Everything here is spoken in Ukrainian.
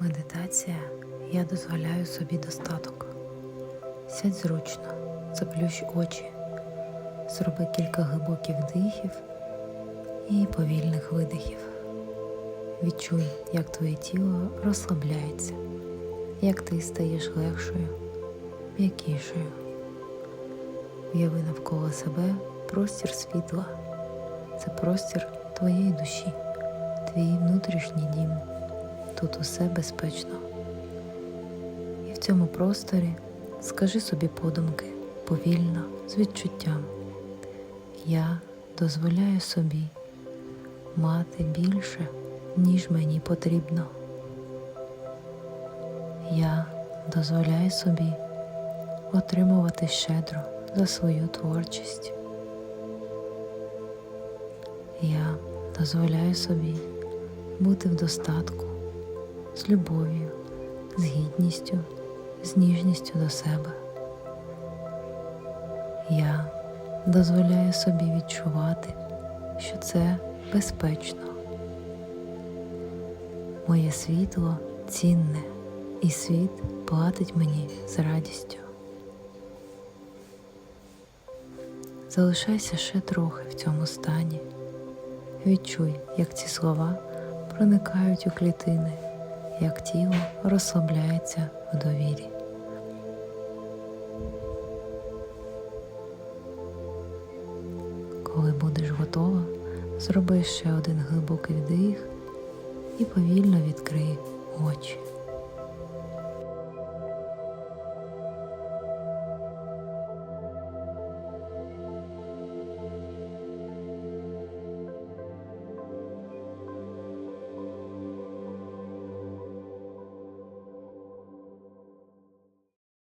Медитація я дозволяю собі достаток. Сядь зручно, заплющ очі, зроби кілька глибоких вдихів і повільних видихів. Відчуй, як твоє тіло розслабляється, як ти стаєш легшою, м'якішою. Уяви навколо себе простір світла. Це простір твоєї душі, твій внутрішній дім. Тут усе безпечно. І в цьому просторі скажи собі подумки повільно, з відчуттям. Я дозволяю собі мати більше, ніж мені потрібно. Я дозволяю собі отримувати щедро за свою творчість. Я дозволяю собі бути в достатку з любов'ю, з гідністю, з ніжністю до себе. Я дозволяю собі відчувати, що це безпечно. Моє світло цінне, і світ платить мені з радістю. Залишайся ще трохи в цьому стані. Відчуй, як ці слова проникають у клітини, як тіло розслабляється в довірі. Коли будеш готова, зроби ще один глибокий вдих і повільно відкрий очі.